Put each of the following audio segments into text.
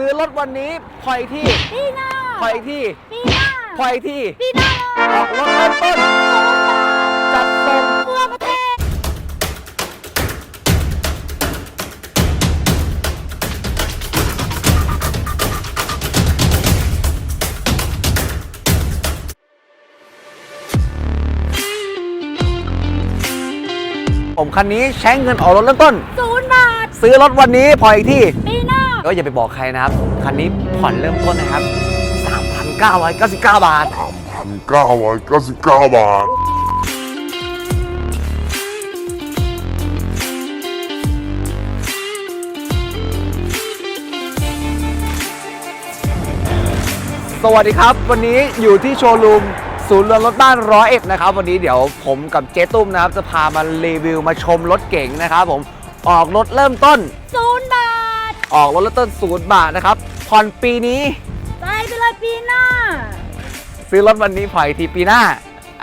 ซื้อรถวันนี้ผ่อยที่ปีหน้าผ่อยที่ปีหน้าผ่อยที่ปีหน้าออกรถเริ่มต้นจัดส่งทั่วประเทศผมคันนี้ใช้เงินออกรถเริ่มต้น ศูนย์บาท ซื้อรถวันนี้ผ่อยที่ปีหน้า ก็อย่าไปบอกใครนะครับ คันนี้ผ่อนเริ่มต้นนะครับ 3,999 บาท3,999 บาท สวัสดีครับ วันนี้อยู่ที่โชว์รูมศูนย์เรือนรถบ้านร้อยเอ็ดนะครับ วันนี้เดี๋ยวผมกับเจ๊ตุ้มนะครับ จะพามารีวิวมาชมรถเก๋งนะครับผมออกรถเริ่มต้น ศูนย์บาท ออกรถเริ่มต้นศูนย์บาทนะครับผ่อนปีนี้ไปไปเลยปีหน้า ซื้อรถวันนี้ผ่อนอีกทีปีหน้า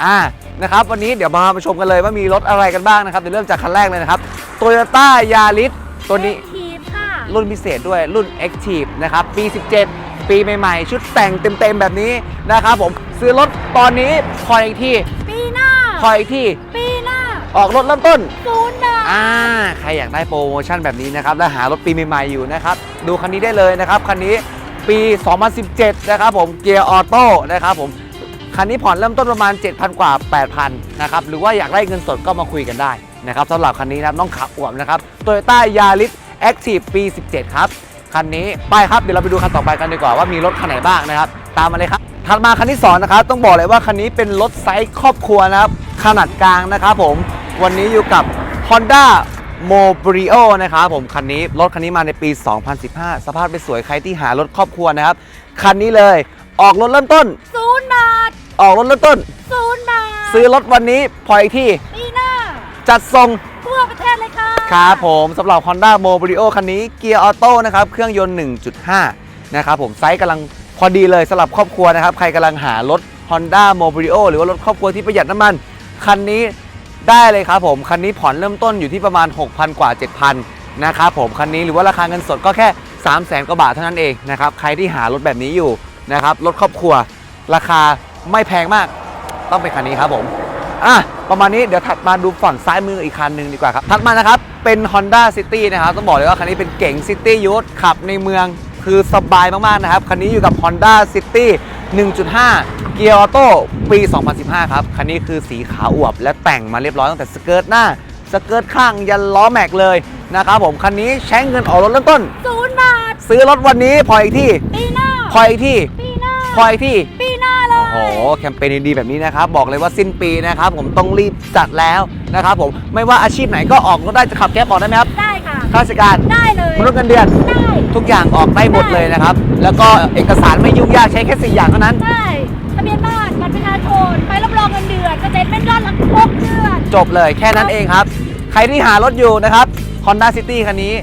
อ่านะครับวันนี้เดี๋ยวมามาชมกันเลยว่ามีรถอะไรกันบ้างนะครับเดี๋ยวเริ่มจากคันแรกเลยนะครับ Toyota Yaris ตัวนี้ ทีมค่ะรุ่นพิเศษด้วยรุ่น Active นะครับ ปี 17 ปีใหม่ๆ ชุดแต่งเต็มๆ แบบนี้นะครับผมซื้อรถตอนนี้ผ่อนอีกทีปีหน้าผ่อนอีกทีปีหน้า ออกรถเริ่มต้น ศูนย์บาท อ่าใครอยากได้โปรโมชั่นแบบนี้นะครับและหารถปีใหม่ๆอยู่นะครับดูคันนี้ได้เลยนะครับคันนี้ปี 2017 นะครับผมเกียร์ออโต้นะครับผมคันนี้ผ่อนเริ่มต้นประมาณ 7,000 กว่า 8,000 นะครับ หรือว่าอยากได้เงินสดก็มาคุยกันได้นะครับสำหรับคันนี้นะครับน้องขับอวบนะครับ Toyota Yaris Active ปี 17 ครับ คันนี้ไปครับ เดี๋ยวเราไปดูคันต่อไปกันดีกว่าว่ามีรถคันไหนบ้างนะครับ ตามมาเลยครับ ถัดมาคันที่สองนะครับ ต้องบอกเลยว่าคันนี้เป็นรถไซส์ครอบครัวนะครับ ขนาดกลางนะครับผม วันนี้อยู่กับ Honda m o b r i o นะครับผมคันนี้รถคันนี้มาในปี 2015 สภาพไม่สวยใครที่หารถครอบครัวนะครับ คันนี้เลยออกรถเริ่มต้น ศูนย์บาทออกรถเริ่มต้น ศูนย์บาทซื้อรถวันนี้พอยที่ปีหน้าจัดส่ง ทั่วประเทศเลยค่ะครับผมสำหรับ Honda m o b r i o คันนี้เกียร์ออโต้นะครับเครื่องยนต์ 1.5 นะครับผมไซส์กำลังพอดีเลยสำหรับครอบครัวนะครับ ใครกำลังหารถ Honda m o b r i o หรือว่ารถครอบครัวที่ประหยัดน้ำมัน คันนี้ ได้เลยครับผม คันนี้ผ่อนเริ่มต้นอยู่ที่ประมาณ 6,000 กว่า 7,000 นะครับผม คันนี้หรือว่าราคาเงินสดก็แค่ 3 0 0 0 0 0กว่าบาทเท่านั้นเองนะครับ ใครที่หารถแบบนี้อยู่นะครับ รถครอบครัว ราคาไม่แพงมาก ต้องเป็นคันนี้ครับผม อะ ประมาณนี้เดี๋ยวถัดมาดูฝั่งซ้ายมืออีกคันหนึ่งดีกว่าครับ ถัดมานะครับ เป็น Honda City นะครับ ต้องบอกเลยว่าคันนี้เป็นเก๋ง City Youth ขับในเมืองคือสบายมากๆนะครับ คันนี้อยู่กับ Honda City 1.5 เกียร์ออโต้ปี 2015 ครับ คันนี้คือสีขาวอวบ และแต่งมาเรียบร้อยตั้งแต่สเกิร์ตหน้า สเกิร์ตข้างยันล้อแม็กเลยนะครับผม คันนี้ใช้เงินออกรถเริ่มต้น ศูนย์บาท ซื้อรถวันนี้พออีกที่ปีหน้า พออีกที่ปีหน้า พออีกที่ ปีหน้าเลยโอ้โหแคมเปญดีๆแบบนี้นะครับ บอกเลยว่าสิ้นปีนะครับ ผมต้องรีบจัดแล้วนะครับผม ไม่ว่าอาชีพไหนก็ออกรถได้จะขับแก๊ปออกได้ไหมครับ ได้ค่ะ ข้าราชการได้เลยมนุษย์เงินเดือน ได้ ทุกอย่างออกได้หมดเลยนะครับ แล้วก็เอกสารไม่ยุ่งยากใช้แค่4อย่างเท่านั้น ได้ทะเบียนบ้านบัตรประชาชนไปรับรองเงินเดือนเกษตรเป็นยอดหลักหกเดือน จบเลยแค่นั้นเองครับ ใครที่หารถอยู่นะครับ Honda City คันนี้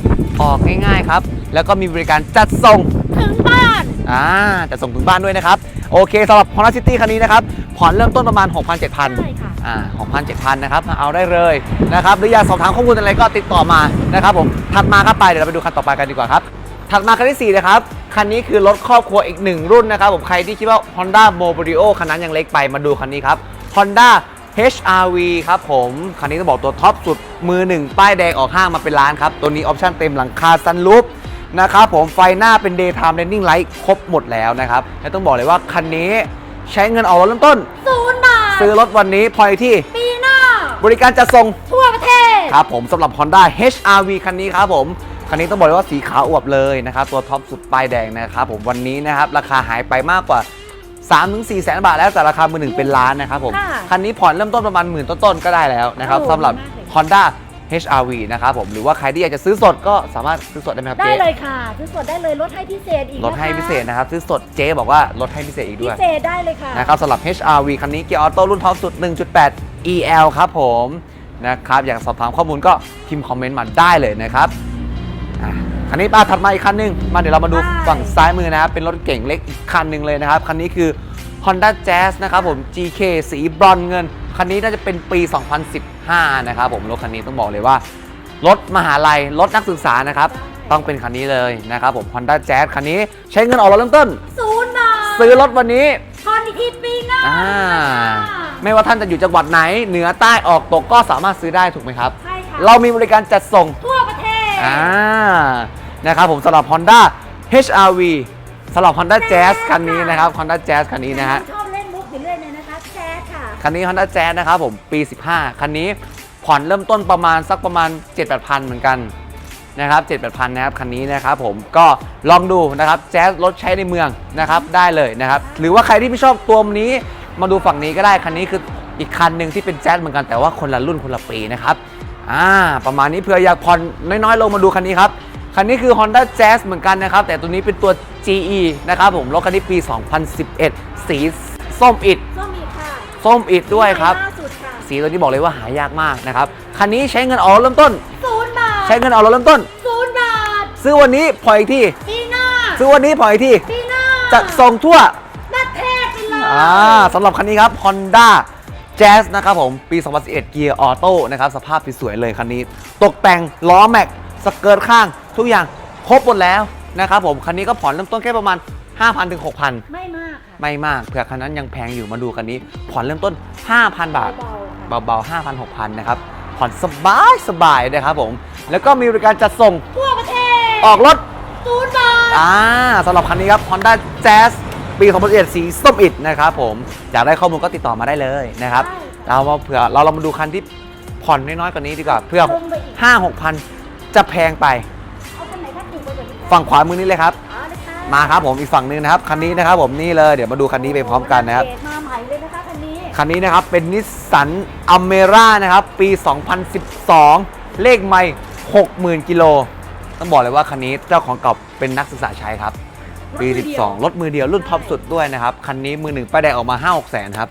ออกง่ายๆครับ แล้วก็มีบริการจัดส่ง ถึงบ้าน อ่าจัดส่งถึงบ้านด้วยนะครับ โอเคสำหรับ Honda City คันนี้นะครับ ผ่อนเริ่มต้นประมาณ 6 0 0 0 7,000ใช่ค่ะ อ่า6,000 7,000นนะครับมาเอาได้เลยนะครับหรืออยากสอบถามข้อมูลอะไรก็ติดต่อมานะครับผมถัดมาครับไปเดี๋ยวเราไปดูคันต่อไปกันดีกว่าครับถัดมาคันที่4นะครับ คันนี้คือรถครอบครัวอีกหนึ่งรุ่นนะครับผมใครที่คิดว่า Honda m o b r i o คันนั้นยังเล็กไปมาดูคันนี้ครับ Honda HRV ครับผม คันนี้ต้องบอกตัวท็อปสุดมือหนึ่งป้ายแดงออกห้างมาเป็นล้านครับ ตัวนี้ออปชั่นเต็มหลังคาซันรูฟนะครับผมไฟหน้าเป็น Daytime Running Light ครบหมดแล้วนะครับ และต้องบอกเลยว่าคันนี้ใช้เงินออกรถเริ่มต้นศูน ซื้อรถวันนี้พอยที่ ปีหน้า บริการจัดส่งทั่วประเทศ ครับผมสำหรับ Honda HRV คันนี้ครับผม คันนี้ต้องบอกเลยว่าสีขาวอวบเลยนะครับ ตัวท็อปสุดป้ายแดงนะครับผมวันนี้นะครับ ราคาหายไปมากกว่า 3-4แสนบาทแล้วแต่ราคามือหนึ่งเป็นล้านนะครับผม ค่ะคันนี้ผ่อนเริ่มต้นประมาณหมื่นต้นๆก็ได้แล้วนะครับโอ้สำหรับ มากเลย Honda HRV นะครับผมหรือว่าใครที่อยากจะซื้อสดก็สามารถซื้อสดได้ไหมครับได้เจ๊เลยค่ะซื้อสดได้เลยลดให้พิเศษอีกลดให้พิเศษนะครับซื้อสดเจ๊บอกว่าลดให้พิเศษอีกพิด้วยเศษได้เลยค่ะ นะครับสำหรับ HRV คันนี้เกียร์ออโต้รุ่นท็อปสุด 1.8 EL ครับผมนะครับอยากสอบถามข้อมูลก็พิมพ์คอมเมนต์มาได้เลยนะครับอะคันนี้ป้าถัดมาอีกคันหนึงมาเดี๋ยวเรามาดูได้ ฝั่งซ้ายมือนะครับเป็นรถเก่งเล็กอีกคันหนึ่งเลยนะครับคันนี้คือ Honda Jazz นะครับผม GK สีบรอนซ์เงิน คันนี้น่าจะเป็นปี 2015 นะครับผมรถคันนี้ต้องบอกเลยว่า รถมหาลัย รถนักศึกษานะครับ ต้องเป็นคันนี้เลยนะครับผม Honda Jazz คันนี้ใช้เงินออกรถเริ่มต้น ศูนย์บาทซื้อรถวันนี้ทอนอีกทีปีหน้าอ่าไม่ว่าท่านจะอยู่จังหวัดไหน เหนือใต้ออกตกก็สามารถซื้อได้ถูกไหมครับ ใช่ค่ะเรามีบริการจัดส่ง ทั่วประเทศ อ่า นะครับผมสำหรับ Honda HRV สำหรับ Honda Jazz คันนี้นะครับ Honda Jazz คันนี้นะฮะ ช คันนี้ Honda Jazz นะครับผมปี 15 คันนี้ผ่อนเริ่มต้นประมาณสักประมาณ 7-8พันเหมือนกันนะครับ7-8พันนะครับคันนี้นะครับผมก็ลองดูนะครับแจ๊สรถใช้ในเมืองนะครับได้เลยนะครับหรือว่าใครที่ไม่ชอบตัวนี้มาดูฝั่งนี้ก็ได้คันนี้คืออีกคันหนึ่งที่เป็นแจ๊สเหมือนกันแต่ว่าคนละรุ่นคนละปีนะครับอ่าประมาณนี้เผื่ออยากผ่อนน้อยๆ ลงมาดูคันนี้ครับคันนี้คือ Honda Jazz เหมือนกันนะครับ แต่ตัวนี้เป็นตัว GE นะครับผมรถคันนี้ปี 2011 สีส้มอิด ส้มอีกค่ะส้มอิดด้วยครับ ล่าสุดค่ะสีตัวนี้บอกเลยว่าหายากมากนะครับ คันนี้ใช้เงินออกรถเริ่มต้น ศูนย์บาทใช้เงินออกรถเริ่มต้น ศูนย์บาทซื้อวันนี้ผ่อนอีกที่ปีหน้าซื้อวันนี้ผ่อนอีกที่ปีหน้าจะส่งทั่ว ประเทศไปเลยอ่าสำหรับคันนี้ครับ Honda Jazz นะครับผม ปี 2011 เกียร์ออโต้นะครับ สภาพสวยๆเลยคันนี้ ตกแต่งล้อแม็กสเกิร์ตข้าง ทุกอย่างครบหมดแล้วนะครับผม คันนี้ก็ผ่อนเริ่มต้นแค่ประมาณ 5,000ถึง6,000 ไม่มากค่ะ ไม่มากเผื่อคันนั้นยังแพงอยู่มาดูคันนี้ ผ่อนเริ่มต้น 5,000 บาท เบาๆค่ะเบาๆ5,000 6,000 นะครับ ผ่อนสบายสบายๆนะครับผม แล้วก็มีบริการจัดส่งทั่วประเทศ ออกรถศูนย์บาทอ่าสำหรับคันนี้ครับ Honda Jazz ปี2011สีส้มอิดนะครับผมอยากได้ข้อมูลก็ติดต่อมาได้เลยนะครับ เรามาเผื่อเราเรามาดูคันที่ผ่อนน้อยๆกว่านี้ดีกว่าเพื่อลงไปอีก5 6พันจะแพงไป เอาคันไหนถ้าถูกกว่านี้ ฝั่งขวามือนี้เลยครับเอาเลยค่ะ มาครับผมอีกฝั่งหนึงนะครับคันนี้นะครับผมนี่เลยเดี๋ยวมาดูคันนี้ไปพร้อมกันนะครับเกรดมาใหม่เลยนะคะคันนี้คันนี้นะครับเป็นนิสสันอเมร่านะครับปี 2012 เลขไม่60,000 กิโล ต้องบอกเลยว่าคันนี้เจ้าของเก่าเป็นนักศึกษาใช้ครับปี 12 รถมือเดียวรุ่นท็อปสุดด้วยนะครับ คันนี้มือหนึ่งป้ายแดงออกมา 5 6แสนครับ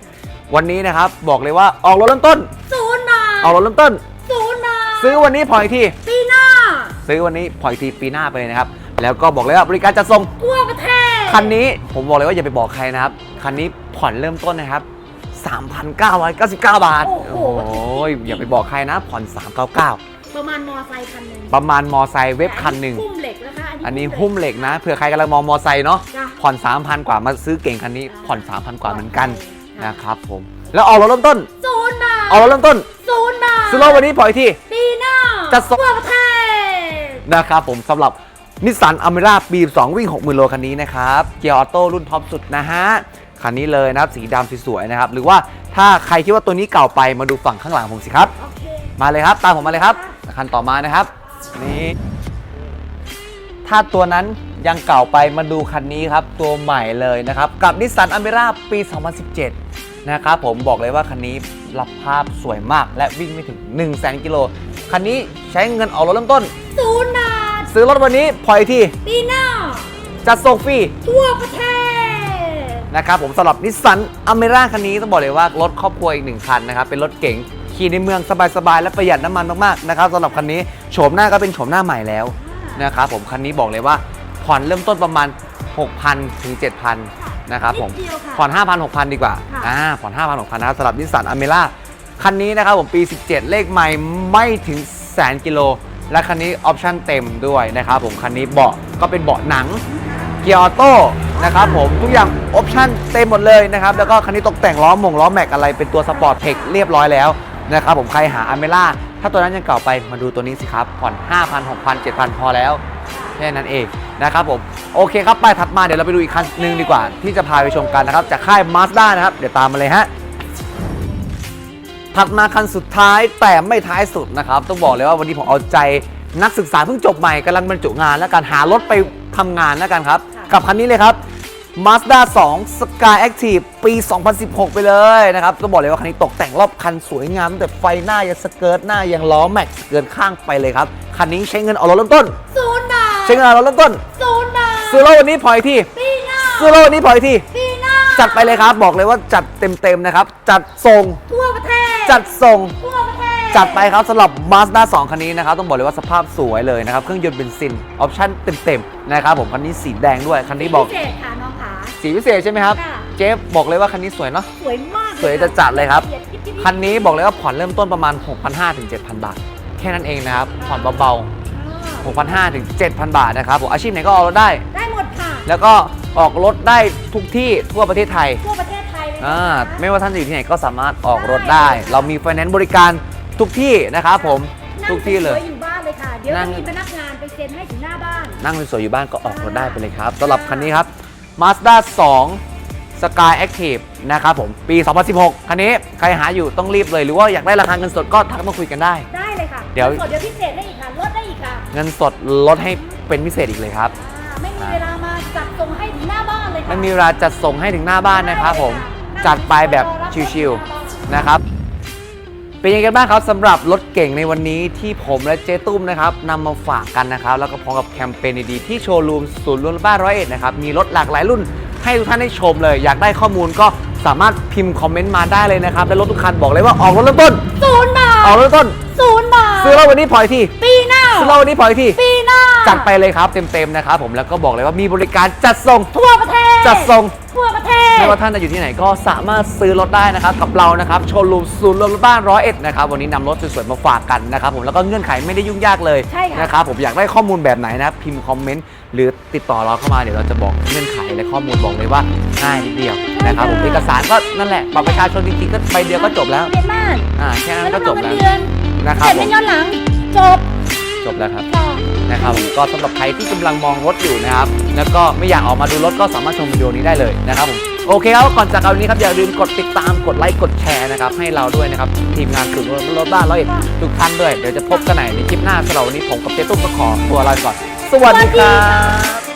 วันนี้นะครับบอกเลยว่าออกรถเริ่มต้น ศูนย์บาทออกรถเริ่มต้น ศูนย์บาทซื้อวันนี้ผ่อนอีกทีปีหน้า ซื้อวันนี้ผ่อนอีกทีปีหน้าไปเลยนะครับ แล้วก็บอกเลยว่าบริการจัดส่งทั่วประเทศคันนี้ผมบอกเลยว่าอย่าไปบอกใครนะครับ คันนี้ผ่อนเริ่มต้นนะครับ 3,999 บาท โอ้โห อย่าไปบอกใครนะ ผ่อน 399 ประมาณมอไซค์คันหนึ่งประมาณมอไซค์เว็บคันหนึ่ง หุ้มเหล็กนะคะอันนี้หุ้มเหล็กนะ เผื่อใครกำลังมองมอไซค์เนาะ จ้ะผ่อน 3,000 กว่ามาซื้อเก่งคันนี้ ผ่อน 3,000 กว่าเหมือนกันนะครับผม แล้วออกรถเริ่มต้น ศูนย์บาทออกรถเริ่มต้นศูนย์บาทซื้อรถวันนี้ผ่อนอีกทีปีหน้าจะส่ง ทั่วประเทศ นะครับผมสำหรับ นิสสันอเมร่าปี2วิ่ง 60,000 โลคันนี้นะครับ เกียร์ออโต้รุ่นท็อปสุดนะฮะ คันนี้เลยนะครับ สีดำสวยๆนะครับ หรือว่าถ้าใครคิดว่าตัวนี้เก่าไปมาดูฝั่งข้างหลังผมสิครับ มาเลยครับ ตามผมมาเลยครับ คันต่อมานะครับ นี่ถ้าตัวนั้นยังเก่าไปมาดูคันนี้ครับ ตัวใหม่เลยนะครับ กับนิสสันอเมร่าปี 2017 นะครับผมบอกเลยว่าคันนี้รับภาพสวยมากและวิ่งไม่ถึง 1 0 0 0 0แกิโลคันนี้ใช้เงินออกรถเริ่มต้นศูนย์บาท ซื้อรถวันนี้พอยที่ปีหน้าจัดส่งฟรีทั่วประเทศนะครับผมสำหรับนิสสันอเมร่าคันนี้ต้องบอกเลยว่ารถครอบครัวอีกหนึ่งคันนะครับเป็นรถเก๋งขี่ในเมืองสบายๆและประหยัดน้ำมันมากๆนะครับสำหรับคันนี้โฉมหน้าก็เป็นโฉมหน้าใหม่แล้วนะครับผมคันนี้บอกเลยว่าผ่อนเริ่มต้นประมาณ 6,000 ถึง 7,000 นะครับผม นิดเดียวค่ะผ่อน 5,000 6,000 ดีกว่า ค่ะ อ่า ผ่อน 5,000 6,000นะครับสำหรับนิสสันอเมร่าคันนี้นะครับผมปี 17 เลขใหม่ไม่ถึงแสนกิโล และคันนี้ออปชั่นเต็มด้วยนะครับผมคันนี้เบาะก็เป็นเบาะหนังเกียร์ออโต้นะครับผมทุกอย่างออปชั่นเต็มหมดเลยนะครับแล้วก็คันนี้ตกแต่งล้อมงล้อแม็กอะไรเป็นตัวสปอร์ตเทคเรียบร้อยแล้วนะครับผมใครหาอเมล่าถ้าตัวนั้นยังเก่าไปมาดูตัวนี้สิครับผ่อน 5,000 6,000 7,000 พอแล้วแค่นั้นเองนะครับผมโอเคครับไปถัดมาเดี๋ยวเราไปดูอีกคันหนึ่งดีกว่า ที่จะพาไปชมกันนะครับจากค่าย Mazda นะครับเดี๋ยวตามมาเลยฮะ ถัดมาคันสุดท้ายแต่ไม่ท้ายสุดนะครับ ต้องบอกเลยว่าวันนี้ผมเอาใจนักศึกษาเพิ่งจบใหม่กำลังบรรจุงานและการหารถไปทำงานแล้วกันครับค่ะกับคันนี้เลยครับ Mazda 2 Sky Active ปี 2016 ไปเลยนะครับต้องบอกเลยว่าคันนี้ตกแต่งรอบคันสวยงามตั้งแต่ไฟหน้ายังสเกิร์ตหน้ายังล้อแม็กซ์เกินข้างไปเลยครับ คันนี้ใช้เงินออกรถเริ่มต้นศูนย์บาทใช้เงินออกรถเริ่มต้นศูนย์บาทซื้อรถวันนี้พอยที่ปีหน้าซื้อรถวันนี้พอยที่ปีหน้าจัดไปเลยครับ บอกเลยว่าจัดเต็มๆนะครับ จัดส่งทั่วประเทศ จัดส่ง ทั่วประเทศจัดไปครับสำหรับ Mazda 2 คันนี้นะครับ ต้องบอกเลยว่าสภาพสวยเลยนะครับ เครื่องยนต์เบนซิน ออปชั่นเต็มๆ นะครับผมคันนี้สีแดงด้วย คันนี้บอก พิเศษค่ะน้องขา สีพิเศษใช่ไหมครับ ค่ะ เจฟบอกเลยว่าคันนี้สวยเนาะ สวยมากสวยจะจัดเลยครับละอีดๆๆคันนี้บอกเลยว่าผ่อนเริ่มต้นประมาณ 6,500ถึง7,000 บาท แค่นั้นเองนะครับ ผ่อนเบาอ่า6,500ถึง7,000 บาทนะครับผมอาชีพไหนก็ออกรถได้ ได้หมดค่ะ แล้วก็ออกรถได้ทุกที่ทั่วประเทศไทย ทั่วประเท อ่าคะไม่ว่าท่านจะอยู่ที่ไหนก็สามารถออกรถได้ เรามีไฟแนนซ์บริการทุกที่นะครับผมนั่งทุกที่เลยสวๆอยู่บ้านเลยค่ะ เดี๋ยวนั่จะง มีพนักงานไปเซ็นให้ถึงหน้าบ้าน นั่งสวยๆอยู่บ้านก็ออกรถได้ไปเลยครับสำหรับคันนี้ครับ Mazda 2 Sky Active นะครับผม ปี 2016 คันนี้ใครหาอยู่ต้องรีบเลย หรือว่าอยากได้ราคาเงินสดก็ทักมาคุยกันได้ ได้เลยค่ะเดี๋ยวสดเดี๋ยวพิเศษได้อีกค่ะลดได้อีกค่ะเงินสดลดให้เป็นพิเศษอีกเลยครับ อ่าไม่มีเวลามาจัดส่งให้ถึงหน้าบ้านเลยค่ะไม่มีเวลาจัดส่งให้ถึงหน้าบ้านนะครับผม จัดไปแบบชิวๆนะครับ เป็นยังไงกันบ้างครับสำหรับรถเก่งในวันนี้ที่ผมและเจ๊ตุ้มนะครับนำมาฝากกันนะครับ แล้วก็พร้อมกับแคมเปญดีๆที่โชว์รูมศูนย์รวมบ้านร้อยเอ็ดนะครับมีรถหลากหลายรุ่นให้ทุกท่านได้ชมเลย อยากได้ข้อมูลก็สามารถพิมพ์คอมเมนต์มาได้เลยนะครับ และรถทุกคันบอกเลยว่าออกรถเริ่มต้น ศูนย์บาออกทรถเริ่มต้น ศูนย์บาทซื้อเราวันนี้พอยที่ ปีหน้าซื้อเราวันนี้พอยที่ ปีหน้า จัดไปเลยครับเต็มๆนะครับผมแล้วก็บอกเลยว่ามีบริการจัดส่ง ทั่วประเทศจัดส่งทั่วประเทศ ไม่ว่าท่านจะอยู่ที่ไหนก็สามารถซื้อรถได้นะครับกับเรานะครับโชว์รูมศูนย์รถบ้านร้อยเอ็ดนะครับวันนี้นำรถสวยๆมาฝากกันนะครับผมแล้วก็เงื่อนไขไม่ได้ยุ่งยากเลยใช่ค่ะ นะครับผมอยากได้ข้อมูลแบบไหนนะครับพิมพ์คอมเมนต์หรือติดต่อเราเข้ามาเดี๋ยวเราจะบอกเงื่อนไขและข้อมูลบอกเลยว่าง่ายนิดเดียวนะครับผมเอกสารก็นั่นแหละบัตรประชาชนจริงๆก็ใบเดียวก็จบแล้วเรียนบ้านอ่าแค่นั้นแล้วก็รับจรองบเงิแล้วนเดือนนะครับเสร็จผเป็นม ย้อนหลังจบ จบแล้วครับนะครับผมก็สำหรับใครที่กำลังมองรถอยู่นะครับ แล้วก็ไม่อยากออกมาดูรถก็สามารถชมวิดีโอนี้ได้เลยนะครับผมโอเคครับก่อนจากกันวันนี้ครับอย่าลืมกดติดตามกดไลค์กดแชร์นะครับให้เราด้วยนะครับทีมงานสุดรถบ้านร้อยเอ็ดทุกท่านด้วยเดี๋ยวจะพบกันไหนในคลิปหน้าสำหรับวันนี้ผมกับเจ๊ตุ้มก็ขอตัวลาไปก่อน สวัสดีครับ